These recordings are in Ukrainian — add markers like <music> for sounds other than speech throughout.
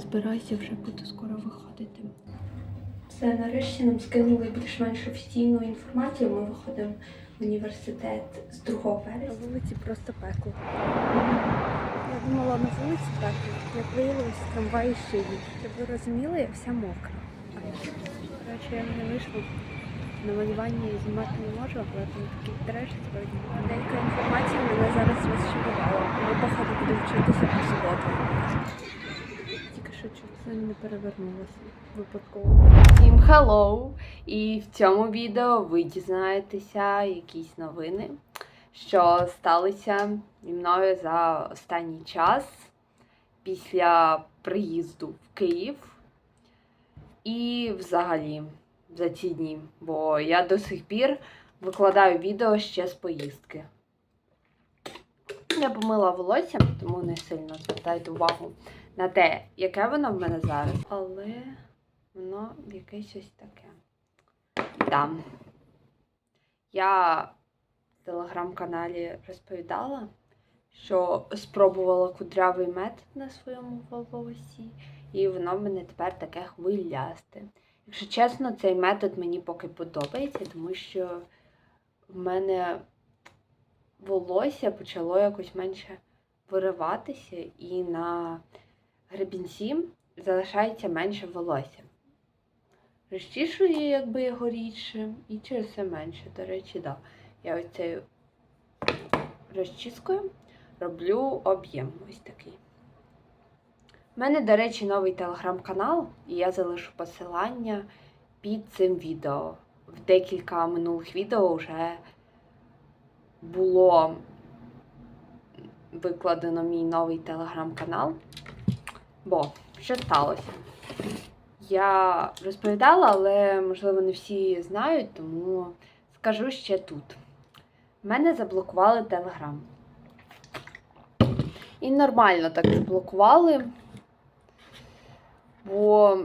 Збирайся, вже буду скоро виходити. Все, нарешті нам скинули більш-менш офіційну інформацію. Ми виходимо в університет з 2 вересня. На вулиці просто пекло. Я думала на вулиці пекло, як виявилось, трамваї ще є. Щоб ви розуміли, я вся мокра. Коротше, я не вийшла. На малюванні знімати не можу, але там такий треш сьогодні. Деяка інформація мене зараз розчарувала. Ми походу будемо вчитися по суботу. Чуть це не перевернулося випадково. Всім hello! І в цьому відео ви дізнаєтеся якісь новини, що сталися зі мною за останній час після приїзду в Київ і взагалі за ці дні. Бо я до сих пір викладаю відео ще з поїздки. Я помила волосся, тому не сильно звертайте увагу на те, яке воно в мене зараз. Але воно якесь ось таке. Да. Я в телеграм-каналі розповідала, що спробувала кудрявий метод на своєму волосі, і воно в мене тепер таке хвилясте. Якщо чесно, цей метод мені поки подобається, тому що в мене волосся почало якось менше вириватися, і на гребінці залишається менше волосся. Розчішую якби його рідше, і через це менше. До речі, да. Я цією розчіскою роблю об'єм ось такий. У мене, до речі, новий телеграм-канал, і я залишу посилання під цим відео. В декілька минулих відео вже було викладено мій новий телеграм-канал. Бо що сталося? Я розповідала, але можливо не всі знають, тому скажу ще тут. Мене заблокували Телеграм. І нормально так заблокували, бо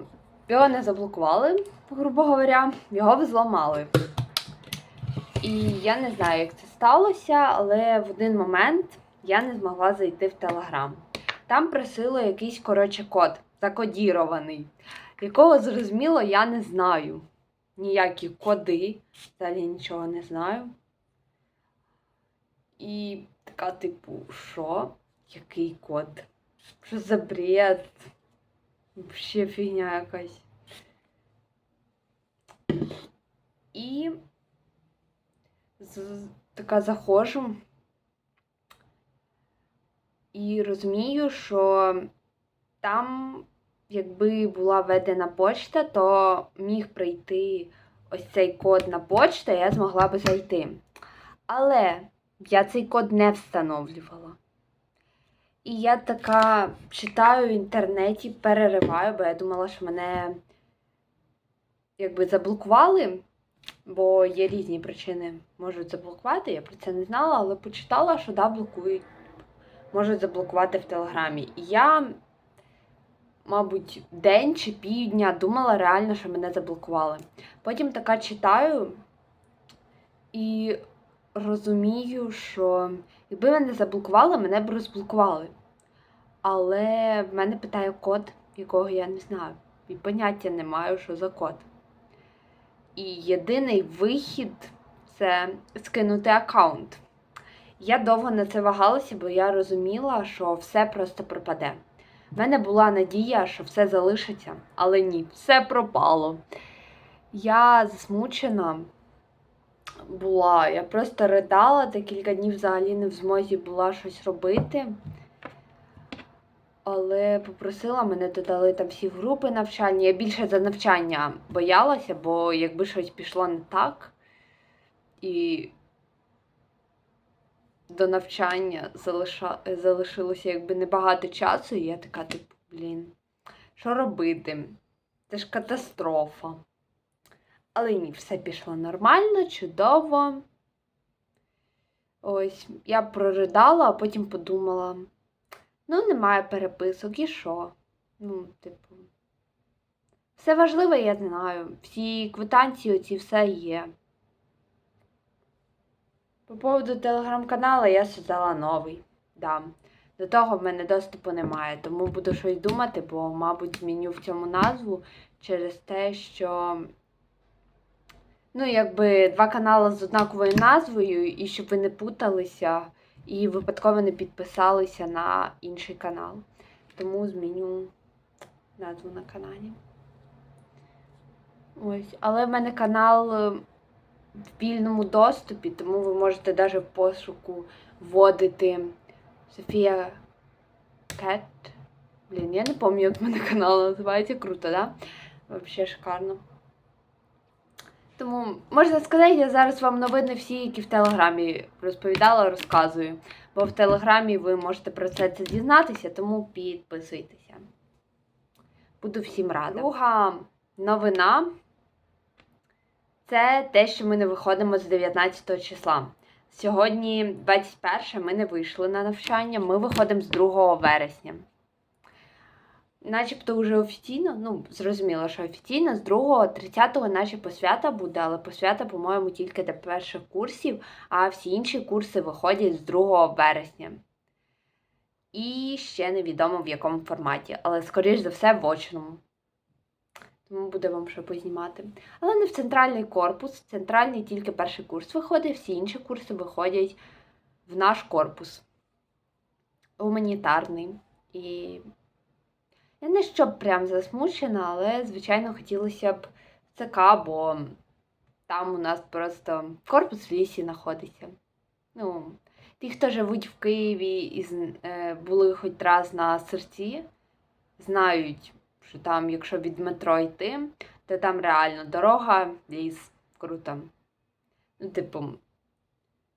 його не заблокували, грубо говоря, його взламали. І я не знаю, як це сталося, але в один момент я не змогла зайти в Телеграм. Там просило якийсь, коротше, код, закодірований, якого зрозуміло я не знаю. Ніякі коди, взагалі нічого не знаю. І така, типу, що? Який код? Що за бред? Ще фігня якась. І така заходжу і розумію, що там, якби була введена почта, то міг прийти ось цей код на почту, я змогла би зайти. Але я цей код не встановлювала. І я така читаю в інтернеті, перериваю, бо я думала, що мене якби заблокували, бо є різні причини можуть заблокувати. Я про це не знала, але почитала, що да, блокують можуть заблокувати в Телеграмі. І я, мабуть, день чи півдня думала реально, що мене заблокували. Потім така читаю і розумію, що якби мене заблокували, мене б розблокували. Але в мене питає код, якого я не знаю. І поняття не маю, що за код. І єдиний вихід це скинути аккаунт. Я довго на це вагалася, бо я розуміла, що все просто пропаде. В мене була надія, що все залишиться, але ні, все пропало. Я засмучена була, я просто ридала, декілька днів взагалі не в змозі була щось робити. Але попросила, мене додали там всі групи навчальні. Я більше за навчання боялася, бо якби щось пішло не так. І до навчання залиша... залишилося якби небагато часу, і я така, типу, блін, що робити? Це ж катастрофа. Але ні, все пішло нормально, чудово. Ось, я проридала, а потім подумала: ну, немає переписок, і що? Ну, типу, все важливе, я знаю. Всі квитанції, оці все є. По поводу телеграм-канала я создала новий. Да. До того в мене доступу немає, тому буду щось думати, бо, мабуть, зміню в цьому назву через те, що ну, якби два канали з однаковою назвою, і щоб ви не путалися і випадково не підписалися на інший канал. Тому зміню назву на каналі. Ось, але в мене канал в вільному доступі, тому ви можете навіть в пошуку вводити Софія Кет. Блін, я не пам'ятаю, як мене канал називається. Круто, да? Взагалі шикарно. Тому, можна сказати, я зараз вам новини всі, які в Телеграмі розповідала, розказую. Бо в Телеграмі ви можете про це, це дізнатися, тому підписуйтеся. Буду всім рада. Друга новина це те, що ми не виходимо з 19 числа. Сьогодні, 21, ми не вийшли на навчання, ми виходимо з 2 вересня. Начебто вже офіційно, ну, зрозуміло, що офіційно з 2 30 наче посвята буде, але посвята, по-моєму, тільки для перших курсів, а всі інші курси виходять з 2 вересня. І ще невідомо в якому форматі, але, скоріш за все, в очному. Тому буде вам що познімати. Але не в центральний корпус. Центральний тільки перший курс виходить, всі інші курси виходять в наш корпус. Гуманітарний. І я не щоб прям засмучена, але, звичайно, хотілося б ЦК, бо там у нас просто корпус в лісі знаходиться. Ну, ті, хто живуть в Києві і е, були хоч раз на серці, знають, що там, якщо від метро йти, то там реально дорога, ліс, круто. Ну, типу,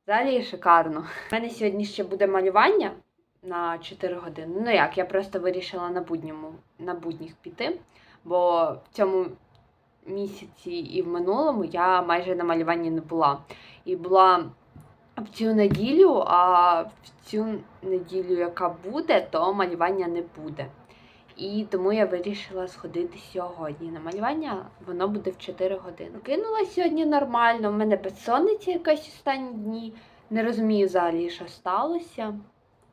взагалі шикарно. У мене сьогодні ще буде малювання на 4 години. Ну як, я просто вирішила на будньому, на будніх піти, бо в цьому місяці і в минулому я майже на малюванні не була. І була в цю неділю, а в цю неділю, яка буде, то малювання не буде. І тому я вирішила сходити сьогодні на малювання. Воно буде в 4 години. Кинула сьогодні нормально. У мене безсонниця якась останні дні. Не розумію взагалі, що сталося.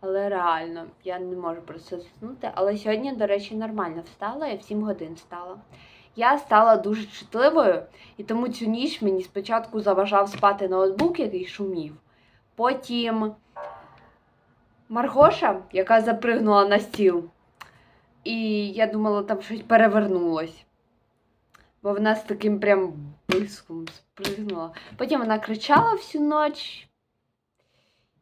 Але реально, я не можу про це заснути. Але сьогодні, до речі, нормально встала, я в 7 годин встала. Я стала дуже чутливою, і тому цю ніч мені спочатку заважав спати ноутбук, який шумів. Потім Маргоша, яка запригнула на стіл. І я думала, там щось перевернулось. Бо вона з таким прям блиском спригнула. Потім вона кричала всю ніч.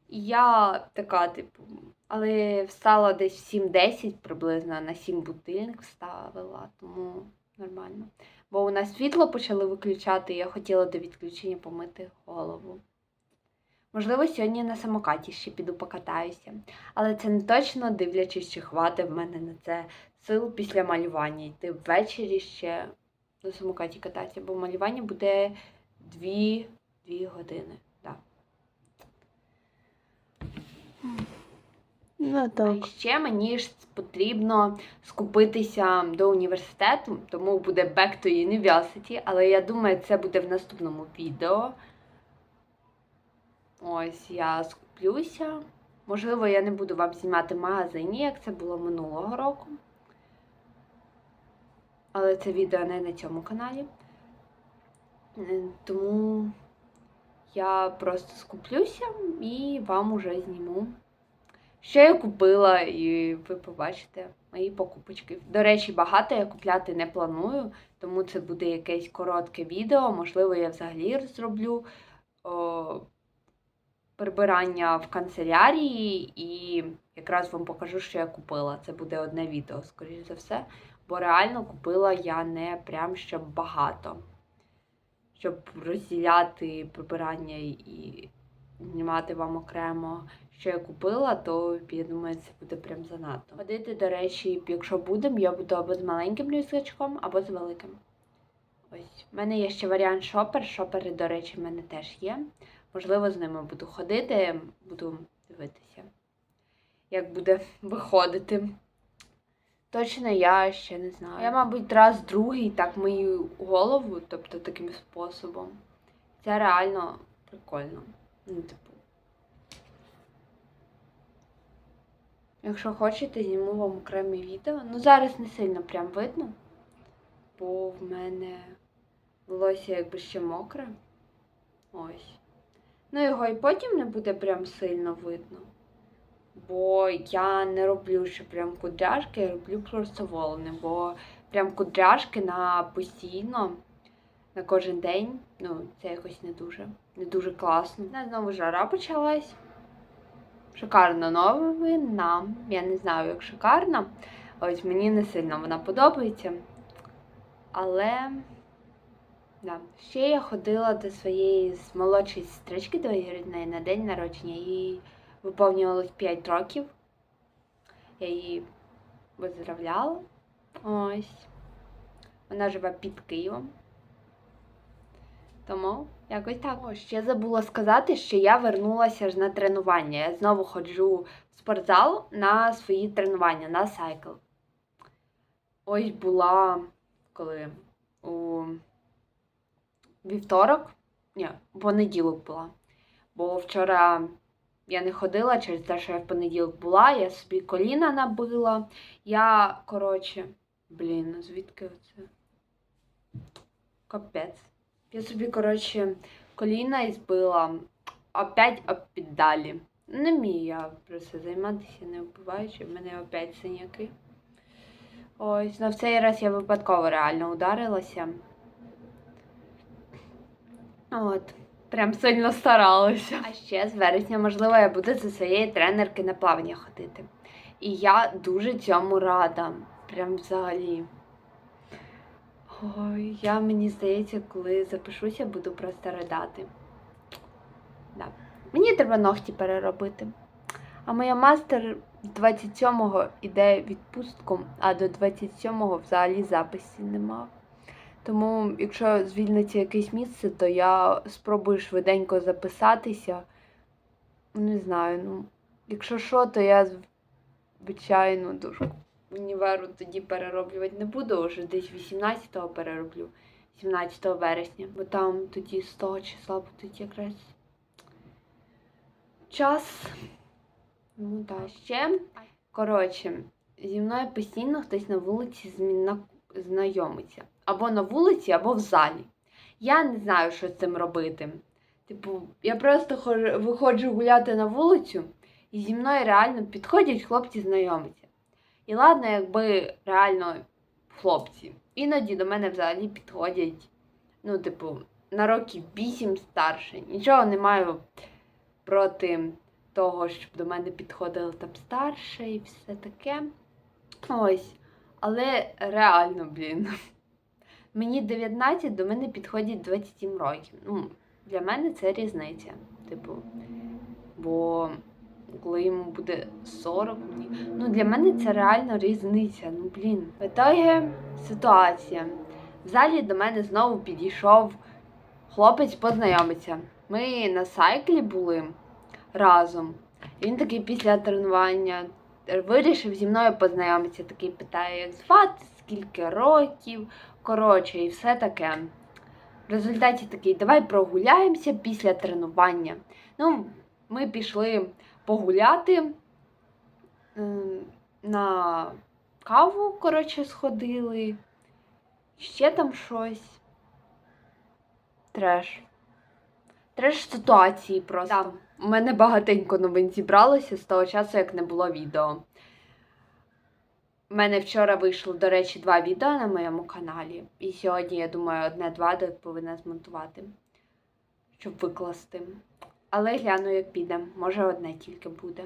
І я така, типу, але встала десь в 7-10 приблизно, на 7 будильник вставила, тому нормально. Бо у нас світло почали виключати, і я хотіла до відключення помити голову. Можливо, сьогодні на самокаті ще піду покатаюся. Але це не точно дивлячись, чи хватить в мене на це сил після малювання. Йти ввечері ще на самокаті кататися, бо малювання буде 2, 2 години. Да. Ну А ще мені ж потрібно скупитися до університету, тому буде Back to University, але я думаю, це буде в наступному відео. Ось я скуплюся. Можливо, я не буду вам знімати в магазині, як це було минулого року. Але це відео не на цьому каналі. Е, Тому я просто скуплюся і вам уже зніму. Що я купила, і ви побачите мої покупочки. До речі, багато я купляти не планую, тому це буде якесь коротке відео. Можливо, я взагалі зроблю прибирання в канцелярії і якраз вам покажу, що я купила. Це буде одне відео, скоріш за все. Бо реально купила я не прям щоб багато. Щоб розділяти прибирання і знімати вам окремо, що я купила, то я думаю, це буде прям занадто. Ходити, до речі, якщо будемо, я буду або з маленьким рюкзачком, або з великим. Ось, в мене є ще варіант шопер. Шопери, до речі, в мене теж є. Можливо, з ними буду ходити, буду дивитися, як буде виходити. Точно я ще не знаю. Я, мабуть, раз другий так мию голову, тобто таким способом. Це реально прикольно. Ну, типу. Якщо хочете, зніму вам окреме відео. Ну, зараз не сильно прям видно, бо в мене волосся якби ще мокре. Ось. Ну, його і потім не буде прям сильно видно. Бо я не роблю ще прям кудряшки, я роблю просто волни, бо прям кудряшки на постійно, на кожен день. Ну, це якось не дуже, не дуже класно. У нас знову жара почалась. Шикарна новина. Я не знаю, як шикарна. Ось мені не сильно вона подобається. Але да. ще я ходила до своєї молодшої сестрички до двоюрідної на день народження. Їй виповнювалось 5 років. Я її поздравляла. Ось. Вона живе під Києвом. Тому якось так. О, ще забула сказати, що я вернулася ж на тренування. Я знову ходжу в спортзал на свої тренування, на сайкл. Ось була коли у вівторок, ні, понеділок була. Бо вчора я не ходила через те, що я в понеділок була, я собі коліна набила. Я, коротше, блін, ну звідки оце? Капець. Я собі, коротше, коліна і збила опять об. Не вмію я просто займатися, не вбиваючи, в мене опять синяки. Ось, на цей раз я випадково реально ударилася. От, прям сильно старалася. А ще з вересня, можливо, я буду за своєї тренерки на плавання ходити. І я дуже цьому рада. Прям взагалі. Ой, я мені здається, коли запишуся, буду просто ридати. Да. Мені треба ногті переробити. А моя мастер з 27-го іде відпустку, а до 27-го взагалі записів нема. Тому, якщо звільниться якесь місце, то я спробую швиденько записатися. Не знаю, ну, якщо що, то я, звичайно, дуже універу тоді перероблювати не буду, вже десь 18-го перероблю, 17 вересня, бо там тоді з того числа будуть якраз час. Ну так, ще. Коротше, зі мною постійно хтось на вулиці зміна... знайомиться. Або на вулиці, або в залі. Я не знаю, що з цим робити. Типу, я просто виходжу гуляти на вулицю, і зі мною реально підходять хлопці знайомиться. І ладно, якби реально хлопці. Іноді до мене взагалі підходять, ну, типу, на років 8 старше. Нічого не маю проти того, щоб до мене підходили там старше і все таке. Ось. Але реально, блін. Мені 19, до мене підходять 27 років. Ну, для мене це різниця. Типу, бо коли йому буде 40, мені. Ну, для мене це реально різниця. Ну, блін. В ітогі ситуація. В залі до мене знову підійшов хлопець познайомиться. Ми на сайклі були разом. Він такий після тренування вирішив зі мною познайомитися. Такий питає, як звати, скільки років, коротше, і все таке. В результаті такий, давай прогуляємося після тренування. Ну, ми пішли погуляти на каву, коротше, сходили. Ще там щось. Треш. Треш ситуації просто. Да. У мене багатенько новин зібралося з того часу, як не було відео. У мене вчора вийшло, до речі, два відео на моєму каналі. І сьогодні, я думаю, одне-два повинна змонтувати, щоб викласти. Але гляну, як піде. Може, одне тільки буде.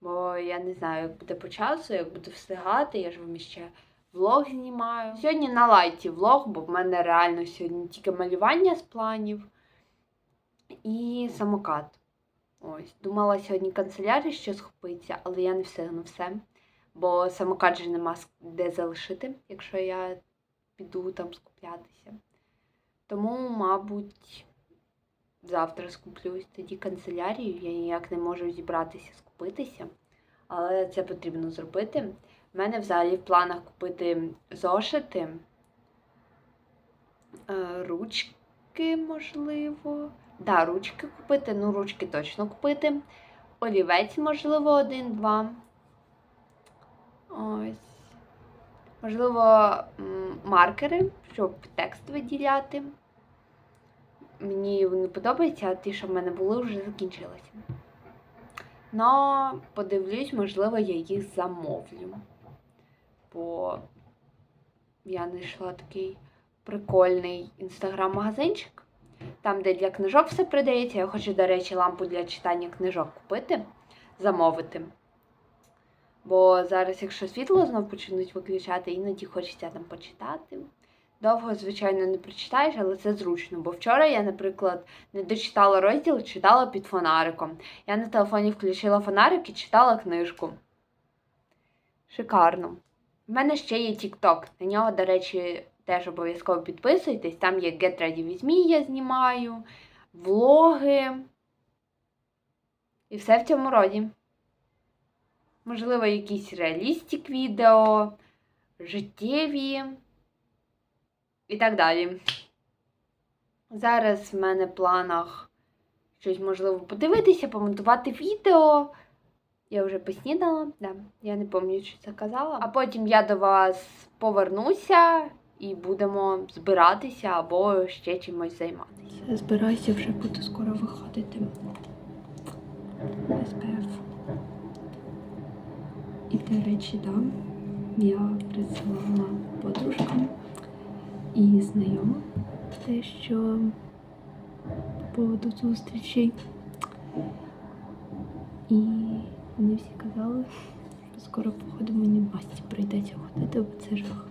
Бо я не знаю, як буде по часу, як буду встигати, я ж вам ще влог знімаю. Сьогодні на лайті влог, бо в мене реально сьогодні тільки малювання з планів і самокат. Ось, думала сьогодні канцелярі що схопиться, але я не встигну все. Бо самокат же нема де залишити, якщо я піду там скуплятися. Тому, мабуть, завтра скуплюсь тоді канцелярію. Я ніяк не можу зібратися скупитися, але це потрібно зробити. У мене взагалі в планах купити зошити, е, ручки, можливо. Да, ручки купити, ну ручки точно купити. олівець, можливо, один-два. Ось. Можливо, маркери, щоб текст виділяти. Мені вони подобаються, а ті, що в мене були, вже закінчилися. Но подивлюсь, можливо, я їх замовлю. Бо я знайшла такий прикольний інстаграм-магазинчик. Там, де для книжок все продається. Я хочу, до речі, лампу для читання книжок купити, замовити. Бо зараз, якщо світло знов почнуть виключати, іноді хочеться там почитати. Довго, звичайно, не прочитаєш, але це зручно. Бо вчора я, наприклад, не дочитала розділ, читала під фонариком. Я на телефоні включила фонарик і читала книжку. Шикарно. У мене ще є TikTok. На нього, до речі, теж обов'язково підписуйтесь. Там є Get Ready With Me, я знімаю, влоги. І все в цьому роді. Можливо, якісь реалістик відео, життєві і так далі. Зараз в мене в планах щось можливо подивитися, помонтувати відео. Я вже поснідала, да. я не пам'ятаю, що це казала. А потім я до вас повернуся і будемо збиратися або ще чимось займатися. Збираюся, вже буду скоро виходити. СПФ. І, до речі, да, я присилала подружкам і знайомим те, що по поводу зустрічей. І вони всі казали, що скоро, походу, мені масті прийдеться ходити, бо це жах.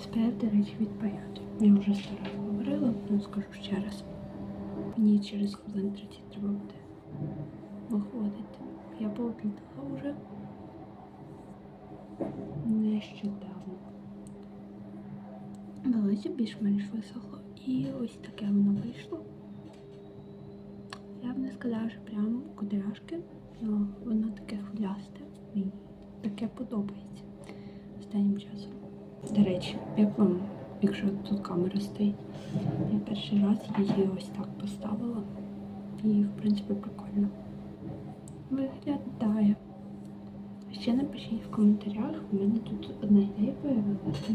СПФ, до речі, від Паяти. Я вже сто раз говорила, але скажу ще раз. Мені через хвилин 30 треба буде виходити. Я пообідала вже нещодавно. Волосся більш-менш висохло. І ось таке воно вийшло. Не сказала, що прям кудряшки, але воно таке хвилясте. Мені таке подобається останнім часом. До речі, як вам, якщо тут камера стоїть, я перший раз її ось так поставила. І, в принципі, прикольно виглядає. Ще напишіть в коментарях, у мене тут одна ідея появилася.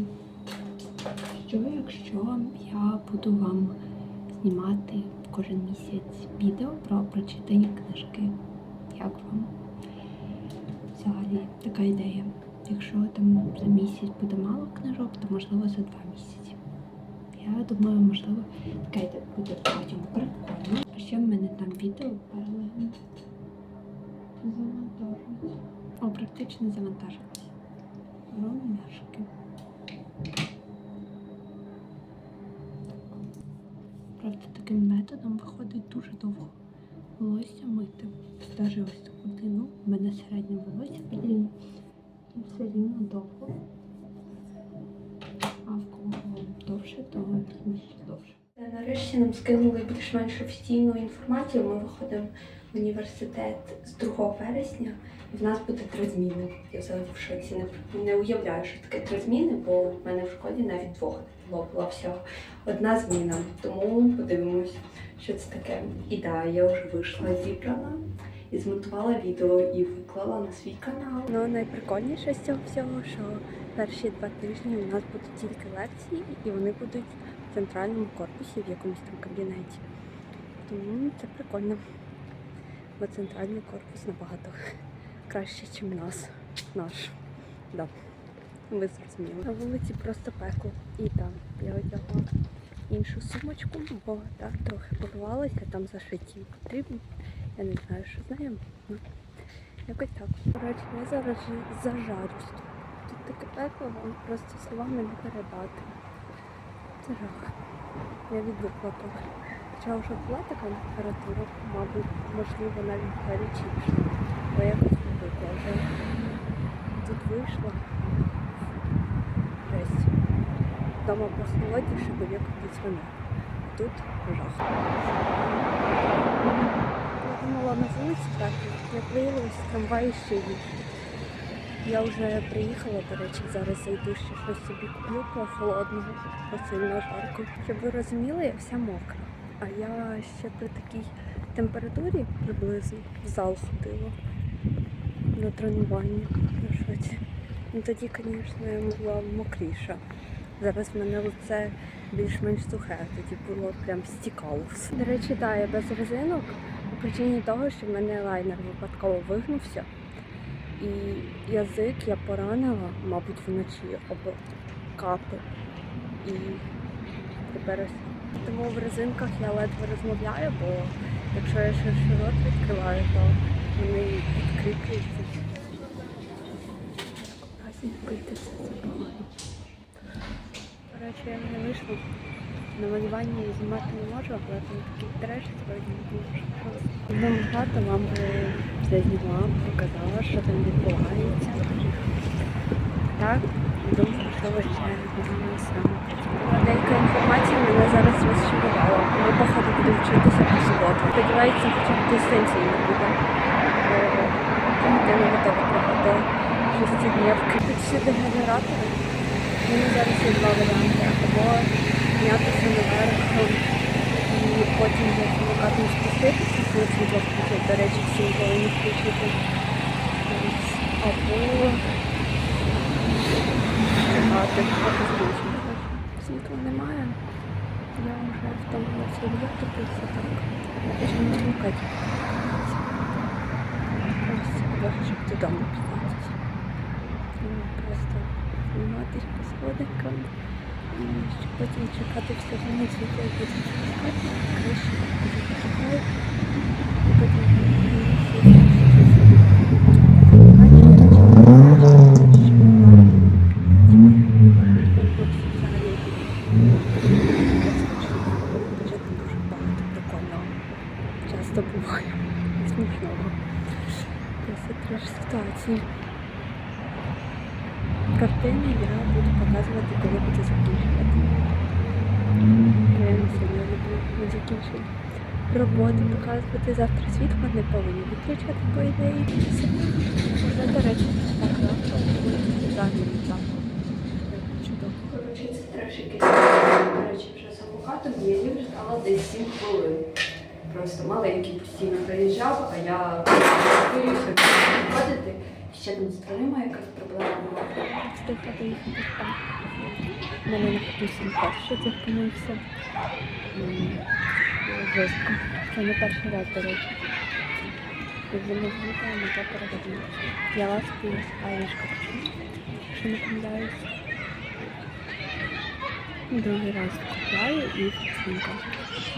Що якщо я буду вам знімати кожен місяць відео про прочитані книжки? Як вам? Взагалі така ідея. Якщо там за місяць буде мало книжок, то можливо за два місяці. Я думаю, можливо, така ідея буде потім прикольно. А ще в мене там відео паралельно завантажується. О, практично завантажилось. Ромашки. Правда, таким методом виходить дуже довго волосся мити. Навіть ось таку длину. У мене середнє волосся. І все рівно довго. А в кого довше, то довше. Нарешті нам скинули більш-менш офіційну інформацію. Ми виходимо в університет з 2 вересня, і в нас буде три зміни. Я взагалі в шоці не, не уявляю, що таке три зміни, бо в мене в школі навіть двох було, одна зміна. Тому подивимось, що це таке. І да, я вже вийшла зібрана і змонтувала відео і виклала на свій канал. Ну, найприкольніше з цього всього, що перші два тижні у нас будуть тільки лекції, і вони будуть в центральному корпусі в якомусь там кабінеті. Тому це прикольно. Бо центральний корпус набагато <laughs> краще, ніж нас. Наш. Да. Ви зрозуміли. На вулиці просто пекло. І там я одягла іншу сумочку, бо так трохи порвалася, там зашиті потрібні. Я не знаю, що з нею. Ну, якось так. Коротше, я зараз зажарюсь тут. Тут таке пекло, вам просто словами не передати. Це жах. Я відвикла трохи. Хоча вже була така температура, мабуть, можливо, навіть гарячіше. Але якось відвикла вже. Тут вийшла. Дома прохолодніше, бо є кондиціонер. Тут жах. Я думала на вулиці так, як виявилось, трамваї ще є. Я вже приїхала, до речі, зараз зайду ще щось собі куплю по холодного, бо сильно жарко. Щоб ви розуміли, я вся мокра. А я ще при такій температурі приблизно в зал ходила на тренування. Шоці. Ну тоді, звісно, я була мокріша. Зараз в мене лице більш-менш сухе, тоді було прям стікало. До речі, так, я без резинок по причині того, що в мене лайнер випадково вигнувся. І язик я поранила, мабуть, вночі об капи. І тепер ось. Тому в резинках я ледве розмовляю, бо якщо я ширший рот відкриваю, то вони відкрикуються. Це погано. Коротше, я не вийшла. На малюванні знімати не можу, але там такий треш сьогодні був. Якби могла, то вам все зняла, показала, що там відбувається. Так, думаю, що ви ще не саме. Деяка інформація мене зараз розчарувала. Ми, походу, будемо вчитися по суботу. Сподіваюся, хоча б дистанційно буде. Бо я не готова до шестидневки. Тут всюди генератори. У мене зараз є два варіанти. Або піднятися наверх і потім за самокатом спуститися, коли світло включить. До речі, всім повинні включити. Або чекати, поки включимо. Світла немає. Я вже втомилася витопитися так. Хочу не чекати. Ось, я хочу додому пізнатися. Просто зніматись по сходикам, щоб потім чекати все і потім чекати. Краще почекаю. І потім Часто буває смішного. Просто треш ситуації. Картини я буду показувати, коли буду закінчувати. Я не сильно люблю не закінчити. Роботи показувати завтра світло не повинні виключати, по ідеї. Все. Вже, до речі, так завтра буде взагалі так. Чудово. Коротше, це трешики. До речі, вже самокатом я їх ждала десь 7 хвилин. Просто маленький постійно приїжджав, а я боюся виходити. Ще там з дверима якась проблема була. Встигла доїхати там. У мене на вкусі що це впинився. Жорстко. Це не перший раз, до речі. Як за мною злітаємо, то перегодимо. Я ласки аєшка хочу, якщо не помиляюсь. Другий раз купляю і фіксинка.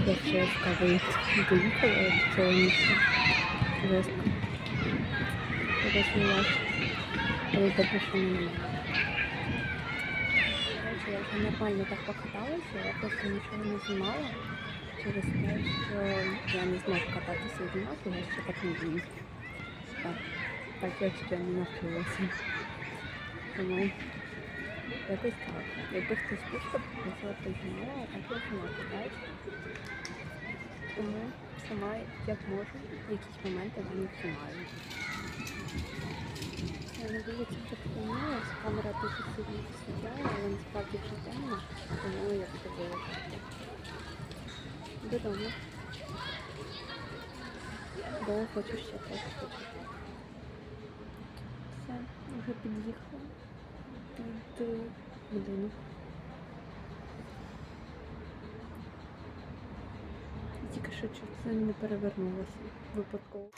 Я ще з кавою доїхала до цього місця. Жорстко. Подошла але добре, що немає. Коротше, я нормально так покаталася, я просто нічого не знімала через те, що я не зможу кататися знімати, я ще так не вмію. Так, так я ще не навчилася. Тому якось так. Якби хтось попросила, то знімала, а так я сама катаюсь. Тому сама як можу, якісь моменти вам знімаю. Я не дуже це припинилась, камера дуже сильно освітляє, але насправді вже темно, тому я буду виложити. Додому. Бо хочу ще трохи почути. Все, вже під'їхала під е, будинок. Тільки що чуть це не перевернулося випадково.